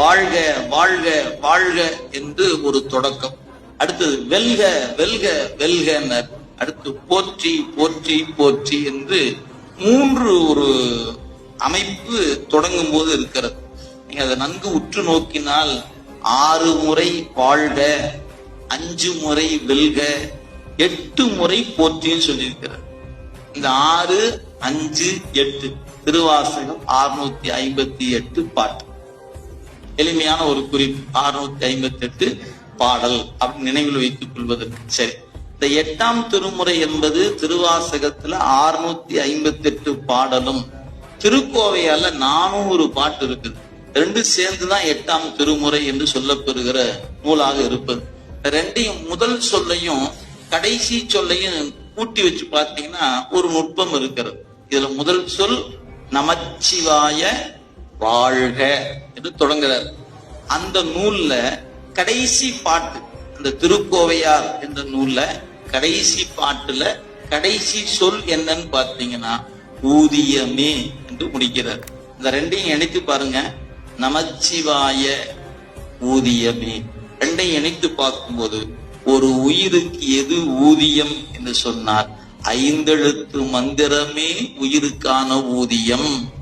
வாழ்க வாழ்க வாழ்க என்று ஒரு தொடக்கம். அடுத்தது வெல்க வெல்க வெல்கனர். அடுத்து போற்றி போற்றி போற்றி என்று மூன்று ஒரு அமைப்பு தொடங்கும் போது இருக்கிறது. நீங்க அதை நன்கு உற்று நோக்கினால் ஆறு முறை வாழ்க அஞ்சு முறை வெல்க எட்டு முறை போற்றின்னு சொல்லியிருக்கிறார். இந்த ஆறு அஞ்சு எட்டு திருவாசகம் ஆறுநூத்தி ஐம்பத்தி எட்டு பாட்டு. எளிமையான ஒரு குறிப்பு அறுநூத்தி ஐம்பத்தி எட்டு பாடல் அப்படின்னு நினைவில் வைத்துக் கொள்வதற்கு. சரி. இந்த எட்டாம் திருமுறை என்பது திருவாசகத்துல அறுநூத்தி ஐம்பத்தி எட்டு பாடலும் திருக்கோவையால நானூறு பாட்டு இருக்குது. ரெண்டு சேர்ந்துதான் எட்டாம் திருமுறை என்று சொல்லப்பெறுகிற நூலாக இருப்பது. ரெண்டையும் முதல் சொல்லையும் கடைசி சொல்லையும் கூட்டி வச்சு பார்த்தீங்கன்னா ஒரு நுட்பம் இருக்கிறது. இதுல முதல் சொல் நமச்சிவாய வாழ்க என்று தொடங்குறார் அந்த நூல்ல கடைசி பாட்டு அந்த திருக்கோவையார் என்ற நூல்ல கடைசி பாட்டுல கடைசி சொல் என்னன்னு பார்த்தீங்கன்னா ஊதியமே என்று முடிக்கிறார். இந்த ரெண்டையும் இணைத்து பாருங்க. நமச்சிவாய ஊதியமே. ரெண்டையும் இணைத்து பார்க்கும்போது ஒரு உயிருக்கு எது ஊதியம் என்று சொன்னார் ஐந்தெழுத்து மந்திரமே உயிருக்கான ஊதியம்.